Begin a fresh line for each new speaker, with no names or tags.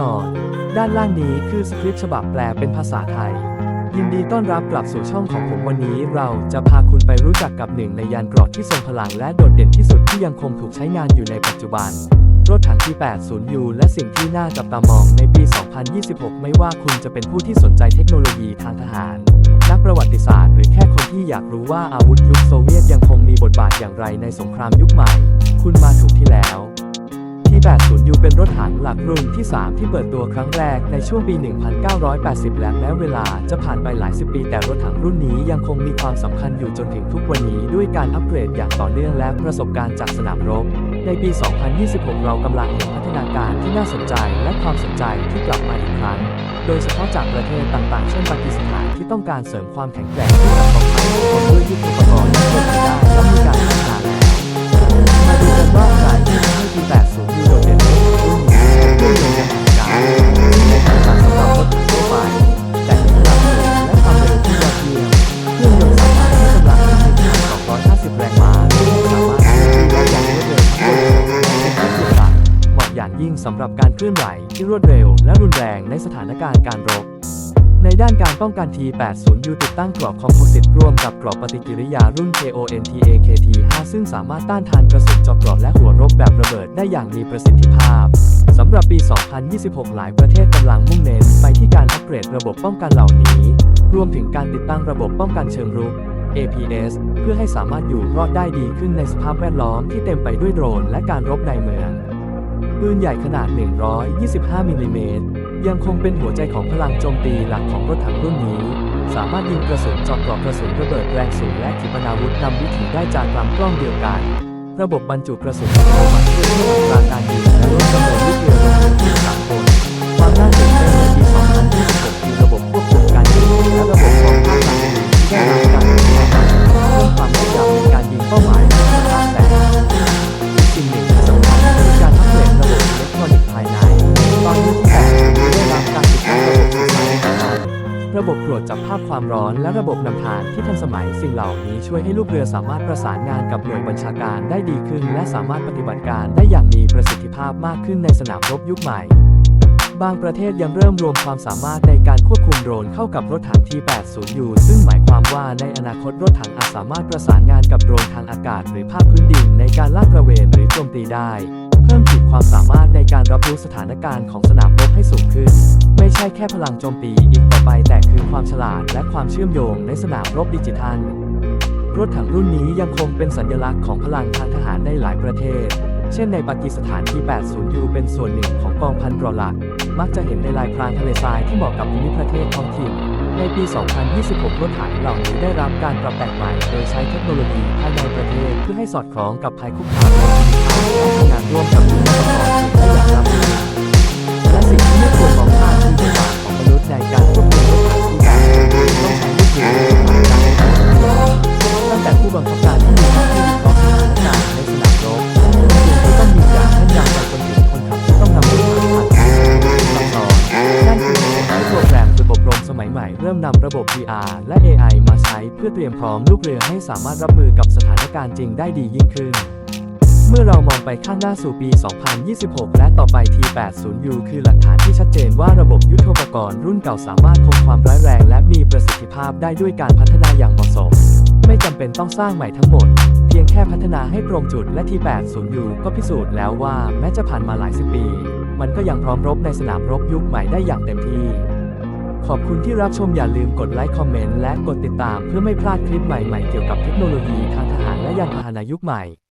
นอน ด้านล่างนี้คือสคริปต์ฉบับแปลเป็นภาษาไทย ยินดีต้อนรับกลับสู่ช่องของผมวันนี้ เราจะพาคุณไปรู้จักกับหนึ่งในยานเกรอดที่ทรงพลังและโดดเด่นที่สุดที่ยังคงถูกใช้งานอยู่ในปัจจุบัน รถถังที่ 80U และสิ่งที่น่าจับตามองในปี 2026 ไม่ว่าคุณจะเป็นผู้ที่สนใจเทคโนโลยีทางทหาร นักประวัติศาสตร์ หรือแค่คนที่อยากรู้ว่าอาวุธยุคโซเวียตยังคงมีบทบาทอย่างไรในสงครามยุคใหม่ คุณมาถูกที่แล้วที่ 80 เป็นรถถังหลักรุ่นที่ 3 ที่เปิดตัวครั้งแรกในช่วงปี 1980 และแม้เวลาจะผ่านไปหลายสิบปีแต่รถถังรุ่นนี้ยังคงมีความสำคัญอยู่จนถึงทุกวันนี้ด้วยการอัปเกรดอย่างต่อเนื่องและประสบการณ์จากสนามรบ ในปี 2026 เรากำลังเห็นพัฒนาการที่น่าสนใจและความสนใจที่กลับมาอีกครั้ง โดยเฉพาะจากประเทศต่างๆ เช่นปากีสถานที่ต้องการเสริมความแข็งแกร่งให้กับกองทัพ สำหรับการเคลื่อนไหวที่รวดเร็ว และรุนแรงในสถานการณ์การรบ ในด้านการป้องกัน T80U ติดตั้งกรอบคอมโพสิตร่วมกับกรอบปฏิกิริยารุ่น KONTAKT5 ซึ่งสามารถต้านทานกระสุนจอกรอบและหัวรบแบบระเบิดได้อย่างมีประสิทธิภาพสำหรับปี 2026 หลายประเทศกำลังมุ่งเน้นไปที่การอัปเกรดระบบป้องกันเหล่านี้ รวมถึงการติดตั้งระบบป้องกันเชิงรุก APS เพื่อให้สามารถอยู่รอดได้ดีขึ้นในสภาพแวดล้อมที่เต็มไปด้วยโดรนและการรบในเมือง ปืนใหญ่ขนาด 125 มิลลิเมตรยังคงเป็นหัวใจของพลังโจมตีหลักของรถถังรุ่นนี้ สามารถยิงกระสุนจอดกรอบกระสุนระเบิดแรงสูงและขีปนาวุธนำวิถีได้จากลำกล้องเดียวกัน ระบบบรรจุกระสุนอัตโนมัติช่วยเพิ่มอัตราการยิงและลดจำนวนลูกเรือลงที่สามคนความน่าตื่นเต้นในปี2026 วจจับภาพความร้อนและระบบนำทางที่ทันสมัยสิ่งเหล่านี้ช่วยให้ลูกเรือสามารถประสานงานกับหน่วยบัญชาการได้ดีขึ้น และสามารถปฏิบัติการได้อย่างมีประสิทธิภาพมากขึ้นในสนามรบยุคใหม่บางประเทศยังเริ่มรวมความสามารถในการควบคุมโดรนเข้ากับรถถังที่ 80U ซึ่งหมายความว่าในอนาคตรถถังอาจสามารถประสานงานกับโดรนทางอากาศหรือภาคพื้นดินในการลาดตระเวนหรือโจมตีได้ เพิ่มขีดความสามารถ การรับรู้สถานการณ์ของสนามรบให้สูงขึ้น ไม่ใช่แค่พลังโจมตีอีกต่อไปแต่คือความฉลาดและความเชื่อมโยงในสนามรบดิจิทัล รถถังรุ่นนี้ยังคงเป็นสัญลักษณ์ของพลังทางทหารในหลายประเทศ เช่นในปากีสถานที่ 80U เป็นส่วนหนึ่งของกองพันรอหลัก มักจะเห็นในลายพรางทะเลทรายที่เหมาะกับภูมิประเทศท้องถิ่น ในปี 2026 รถถังเหล่านี้ได้รับการปรับแต่งใหม่ โดยใช้เทคโนโลยีภายในประเทศ เพื่อให้สอดคล้องกับภัยคุกคามในภูมิภาคและทำงานร่วมกับยุทธปกรณ์อื่อยางราบ นำระบบ VR และ AI มาใช้เพื่อเตรียมพร้อมลูกเรือให้สามารถรับมือกับสถานการณ์จริงได้ดียิ่งขึ้น เมื่อเรามองไปข้างหน้าสู่ปี 2026 และต่อไป T80U คือหลักฐานที่ชัดเจนว่าระบบยุทโธปกรณ์รุ่นเก่าสามารถคงความร้ายแรง และมีประสิทธิภาพได้ด้วยการพัฒนาอย่างเหมาะสม ไม่จำเป็นต้องสร้างใหม่ทั้งหมด เพียงแค่พัฒนาให้ตรงจุดและ T80U ก็พิสูจน์แล้วว่าแม้จะผ่านมาหลายสิบปี มันก็ยังพร้อมรบในสนามรบยุคใหม่ได้อย่างเต็มที่ ขอบคุณที่รับชมอย่าลืมกดไลค์คอมเมนต์และกดติดตามเพื่อไม่พลาดคลิปใหม่ๆเกี่ยวกับเทคโนโลยีทางทหารและยานพาหนะยุคใหม่